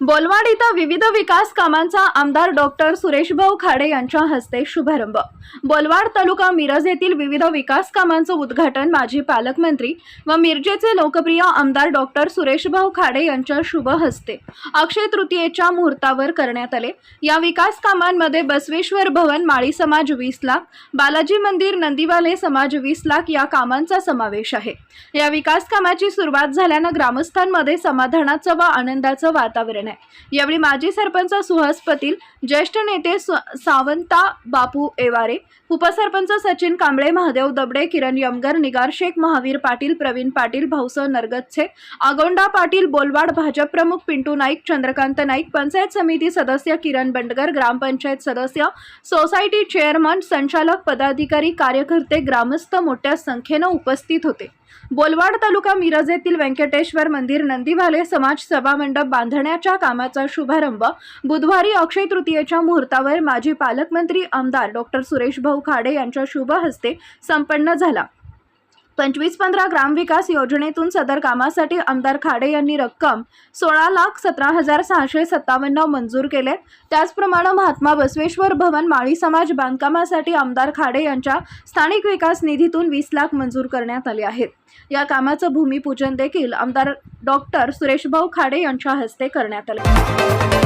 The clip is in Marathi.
बोलवाड इथं विविध विकास कामांचा आमदार डॉक्टर सुरेशभाऊ खाडे यांच्या हस्ते शुभारंभ. बोलवाड तालुका मिरज येथील विविध विकास कामांचं उद्घाटन माजी पालकमंत्री व मिरजेचे लोकप्रिय आमदार डॉक्टर सुरेशभाऊ खाडे यांच्या शुभ हस्ते अक्षय तृतीयेच्या मुहूर्तावर करण्यात आले. या विकास कामांमध्ये बसवेश्वर भवन माळी समाज वीस लाख बालाजी मंदिर नंदीवाले समाज वीस लाख या कामांचा समावेश आहे. या विकास कामाची सुरुवात झाल्यानं ग्रामस्थांमध्ये समाधानाचं व आनंदाचं वातावरण आहे. यावेळी माजी सरपंच सुहास पतील ज्येष्ठ नेते सावंता बापू एवारे उपसरपंच सचिन कांबळे महादेव दबडे किरण यमगर निगार शेख महावीर पाटील प्रवीण पाटील भाऊसव नरगच्छे आगोंडा पाटील बोलवाड भाजप प्रमुख पिंटू नाईक चंद्रकांत नाईक पंचायत समिती सदस्य किरण बंडगर ग्रामपंचायत सदस्य सोसायटी चेअरमन संचालक पदाधिकारी कार्यकर्ते ग्रामस्थ मोठ्या संख्येनं उपस्थित होते. बोलवाड तालुका मिरज येथील व्यंकटेश्वर मंदिर नंदीवाले समाज सभा मंडप बांधण्याच्या कामाचा शुभारंभ बुधवारी अक्षय तृतीयेच्या मुहूर्तावर माजी पालकमंत्री आमदार डॉक्टर सुरेश भाऊ खाडे यांच्या शुभ हस्ते संपन्न झाला. पंचवीस पंधरा ग्रामविकास योजनेतून सदर कामासाठी आमदार खाडे यांनी रक्कम सोळा लाख सतरा हजार सहाशे सत्तावन्न मंजूर केले. त्याचप्रमाणे महात्मा बसवेश्वर भवन माळी समाज बांधकामासाठी आमदार खाडे यांच्या स्थानिक विकास निधीतून वीस लाख मंजूर करण्यात आले आहेत. या कामाचं भूमिपूजन देखील आमदार डॉक्टर सुरेशभाऊ खाडे यांच्या हस्ते करण्यात आले.